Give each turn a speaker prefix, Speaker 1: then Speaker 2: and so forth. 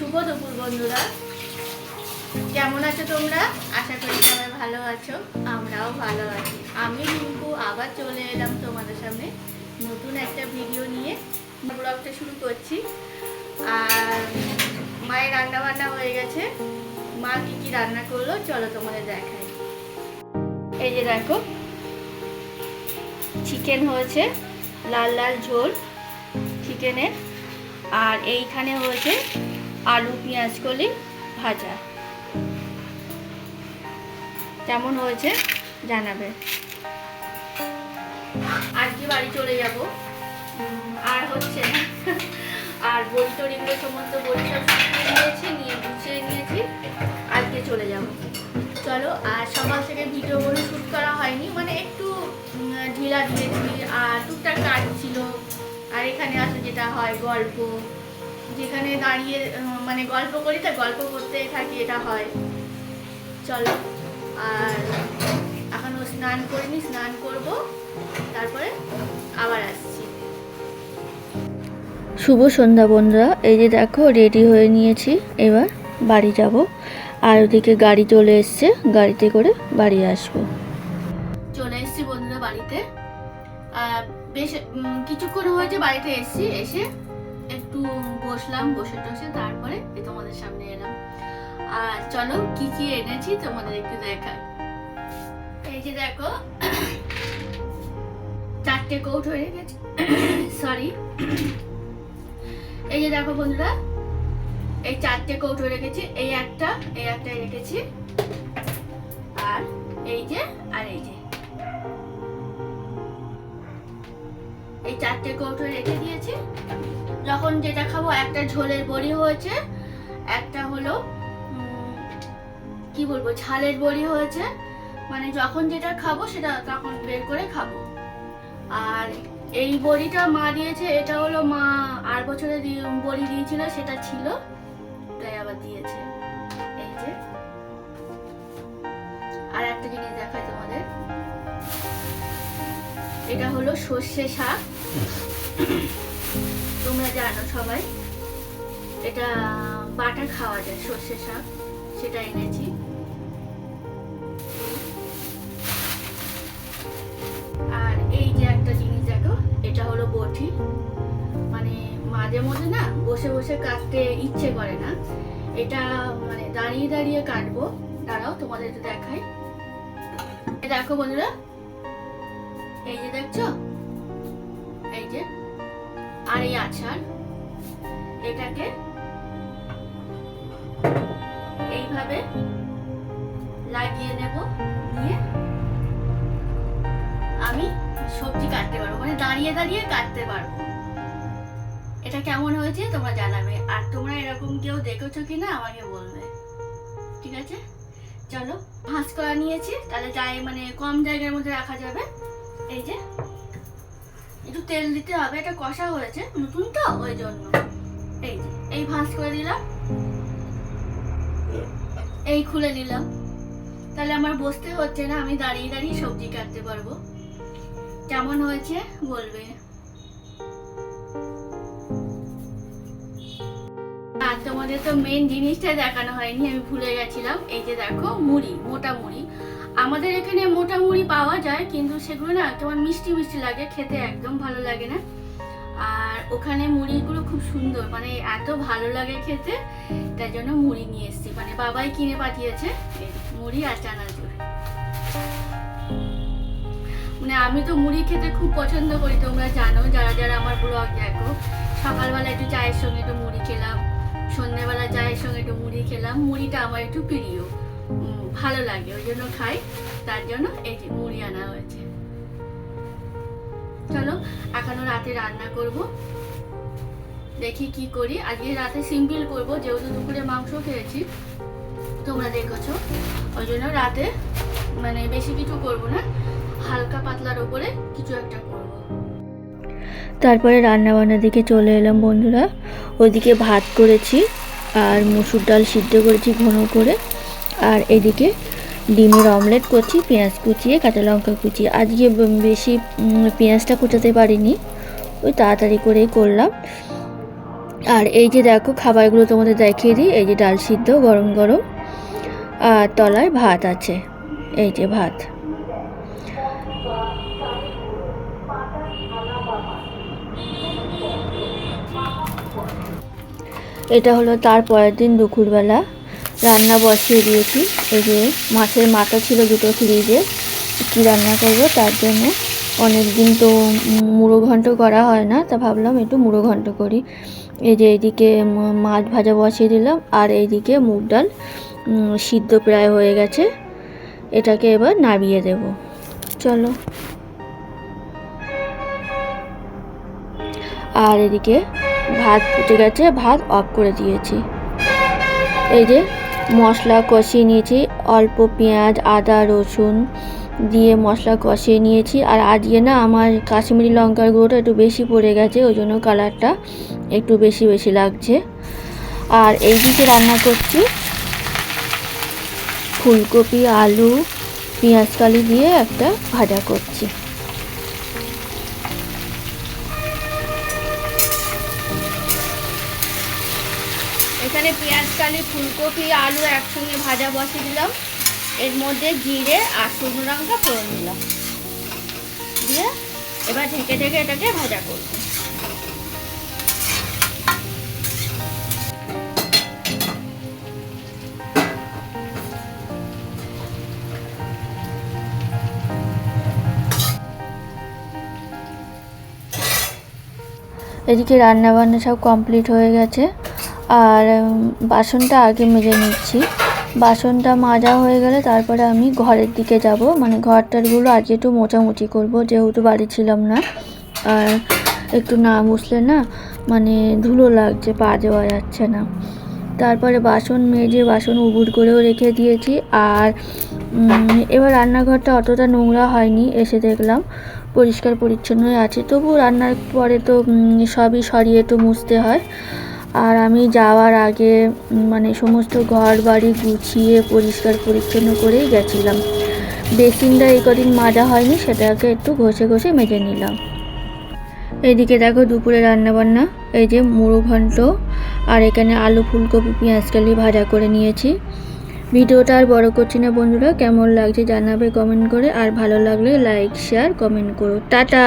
Speaker 1: শুভ দুপুর, বন্ধুরা। কেমন আছো তোমরা? আশা করি সবাই ভালো আছো, আমরাও ভালো আছি। আমি রিঙ্কু, আবার চলে এলাম তোমাদের সামনে নতুন একটা ভিডিও নিয়ে। ব্লগটা শুরু করছি। আর মায়ের রান্না বান্না হয়ে গেছে। মা কি কি রান্না করল, চলো তোমাদের দেখাই। এই যে দেখো চিকেন হয়েছে, লাল লাল ঝোল চিকেনের আর এইখানে হয়েছে আলু, পেঁয়াজ, কলি ভাজা। কেমন হয়েছে জানাবে। আজকে বাড়ি চলে যাব। আর হচ্ছে, আর বই টরিগুলো সমস্ত বই সব নিয়েছি, নিয়ে গুছিয়ে নিয়েছি। আজকে চলে যাব। চলো, আর সকাল থেকে ভিডিওগুলো শ্যুট করা হয়নি। মানে একটু ঢিলা দিয়েছি আর টুকটাক কাজ ছিল। আর এখানে আসলে যেটা হয় গল্প যেখানে দাঁড়িয়ে মানে গল্প করি তা গল্প করতে থাকি এটা হয়। চলো আর এখনও স্নান করিনি স্নান করব তারপরে আবার আসছি।
Speaker 2: শুভ সন্ধ্যা বন্ধুরা এই যে দেখো রেডি হয়ে নিয়েছি এবার বাড়ি যাব। আর ওদিকে গাড়ি চলে এসছে গাড়িতে করে বাড়ি আসব।
Speaker 1: চলে এসেছি বন্ধুরা বাড়িতে। বেশ কিছুক্ষণ হয়েছে বাড়িতে এসেছি এসে একটু বসলাম, বসে টসে তারপরে তোমাদের সামনে এলাম। আর চলো, কি কি এনেছি তোমাদের একটু দেখাই। এই যে দেখো, চারটে কোট হয়ে গেছে সরি এই যে দেখো বন্ধুরা, এই চারটে কৌটো রেখেছি, এই একটা এই একটা রেখেছি। আর এই যে, আর এই যে। এই চারটে কৌটো রেখে দিয়েছি। যখন যেটা খাব, একটা ঝোলের বড়ি হয়েছে, একটা হলো কি বলব, ঝালের বড়ি হয়েছে। মানে যখন যেটা খাব, সেটা তখন বের করে খাব। আর এই বড়িটা মা দিয়েছে, এটা হলো মা আর বছরে বড়ি দিয়েছিল, সেটা ছিল। তাই আবার দিয়েছে। এই যে। আর একটা জিনিস দেখাই তোমাদের। এটা হলো সর্ষে শাক। তোমরা জানো সবাই, এটা বাটা খাওয়া যায়, সর্ষে শাক, সেটা এনেছি। আর এই যে একটা জিনিস দেখো, এটা হলো বটি। মানে মাঝে মধ্যে না, বসে বসে কাটতে ইচ্ছে করে না। এটা মানে দাঁড়িয়ে দাঁড়িয়ে কাটবো। দাঁড়াও তোমাদের দেখাই। দেখো বন্ধুরা এই যে দেখছ? এই যে, আর এই আচার এটাকে এইভাবে লাগিয়ে নেব, নিয়ে আমি সবজি কাটতে পারব মানে দাঁড়িয়ে দাঁড়িয়ে কাটতে পারব। এটা কেমন হয়েছে তোমরা জানাবে, আর তোমরা এরকম কেউ দেখেছ কিনা আমাকে বলবে। ঠিক আছে? চলো, ভাঁজ করা নিয়েছি, তাহলে যাই মানে কম জায়গার মধ্যে রাখা যাবে। এই যে, একটু তেল দিতে হবে এটা কষা হয়েছে নতুন তো, ওই জন্য। এই যে, এই ভাঁজ করে দিলাম। এই খুলে নিলাম। তাহলে আমার বসতে হচ্ছে না, আমি দাঁড়িয়ে দাঁড়িয়ে সবজি কাটতে পারব। কেমন হয়েছে বলবে? আর তোমাদের তো মেন জিনিসটা দেখানো হয়নি, আমি ভুলে গেছিলাম। এই যে দেখো, মুড়ি, মোটা মুড়ি। আমাদের এখানে মোটা মুড়ি পাওয়া যায় কিন্তু সেগুলো না তোমার মিষ্টি মিষ্টি লাগে খেতে একদম ভালো লাগে না। আর ওখানে মুড়িগুলো খুব সুন্দর মানে এত ভালো লাগে খেতে তাই জন্য মুড়ি নিয়ে এসেছি। মানে বাবাই কিনে পাঠিয়েছে মুড়ি আর চানাচুর। মানে আমি তো মুড়ি খেতে খুব পছন্দ করি তোমরা জানো যারা যারা আমার ব্লগ দেখো সকালবেলা একটু চায়ের সঙ্গে একটু মুড়ি খেলাম সন্ধ্যেবেলা চায়ের সঙ্গে একটু মুড়ি খেলাম মুড়িটা আমার একটু প্রিয়। ভালো লাগে, ওই জন্য খাই। তার জন্য এই যে মুড়ি আনা হয়েছে। চলো, এখনও রাতে রান্না করব। দেখি কি করি। আজকে রাতে সিম্পল করব, যেহেতু দুপুরে মাংস খেয়েছি। তোমরা দেখেছ। ওই জন্য রাতে মানে বেশি কিছু করব না, হালকা পাতলার উপরে কিছু একটা করব।
Speaker 2: তারপরে রান্না বান্নার দিকে চলে এলাম বন্ধুরা। ওইদিকে ভাত করেছি আর মুসুর ডাল সিদ্ধ করেছি ঘন করে। আর এদিকে ডিমের অমলেট করছি পেঁয়াজ কুচিয়ে, কাঁচা লঙ্কা কুচিয়ে। আজকে বেশি পেঁয়াজটা কুচাতে পারিনি। ওই তাড়াতাড়ি করেই করলাম। আর এই যে দেখো, খাবারগুলো তোমাদের দেখিয়ে দিই। এই যে ডাল সিদ্ধ, গরম গরম। আর তলায় ভাত আছে। এই যে ভাত। এটা হলো তার পরের দিন দুপুরবেলা। রান্না বসিয়ে দিয়েছি। এই যে মাছের মাথা ছিল দুটো ফ্রিজে, কী রান্না করব? তার জন্য অনেক দিন তো মুড়ো ঘন্ট করা হয় না, তা ভাবলাম একটু মুড়ো ঘন্ট করি। এই যে এইদিকে মাছ ভাজা বসিয়ে দিলাম, আর এইদিকে মুগ ডাল সিদ্ধ প্রায় হয়ে গেছে। এটাকে এবার নামিয়ে দেব। চলো। আর এদিকে ভাত ফুটে গেছে, ভাত অফ করে দিয়েছি। এই যে মশলা কষিয়ে নিয়েছি। অল্প পেঁয়াজ, আদা, রসুন দিয়ে মশলা কষিয়ে নিয়েছি। আর আজকে না আমার কাশ্মীরি লঙ্কার গুঁড়োটা একটু বেশি পড়ে গেছে, ওই জন্য কালারটা একটু বেশি বেশি লাগছে। আর এই দিকে রান্না করছি, ফুলকপি, আলু পেঁয়াজকালি দিয়ে একটা ভাজা করছি।
Speaker 1: এখানে পেঁয়াজ, কালি, ফুলকপি, আলু একসঙ্গে ভাজা বসিয়ে দিলাম। এর মধ্যে জিরে আর শুকনো লঙ্কা ফোড়ন দিলাম। দিয়ে এবার ঢেকে ঢেকে এটাকে ভাজা করব।
Speaker 2: এদিকে রান্না বান্না সব কমপ্লিট হয়ে গেছে। আর বাসনটা আগে মেজে নিচ্ছি। বাসনটা মাজা হয়ে গেলে তারপরে আমি ঘরের দিকে যাব। মানে ঘরটারগুলো আজকে একটু মোছামুছি করব, যেহেতু বাড়ি ছিলাম না। আর একটু না মুছলে না মানে ধুলো লাগছে, পা দেওয়া যাচ্ছে না। তারপরে বাসন মেজে, বাসন উবুর করেও রেখে দিয়েছি। আর এবার রান্নাঘরটা অতটা নোংরা হয়নি, এসে দেখলাম পরিষ্কার পরিচ্ছন্নই আছে। তবু রান্নার পরে তো সবই সরিয়ে একটু মুছতে হয়। আর আমি যাওয়ার আগে মানে সমস্ত ঘর বাড়ি গুছিয়ে, পরিষ্কার পরিচ্ছন্ন করেই গেছিলাম। বেসিনটা এই কদিন মাজা হয়নি, সেটাকে একটু ঘষে ঘষে মেজে নিলাম। এদিকে দেখো দুপুরে রান্না বান্না এই যে মুড়ো ঘন্ট, আর এখানে আলু, ফুলকপি, পেঁয়াজ, কালি ভাজা করে নিয়েছি। ভিডিওটা আর বড় করছি না বন্ধুরা, কেমন লাগছে জানাবে কমেন্ট করে, আর ভালো লাগলে লাইক, শেয়ার, কমেন্ট করো। টাটা!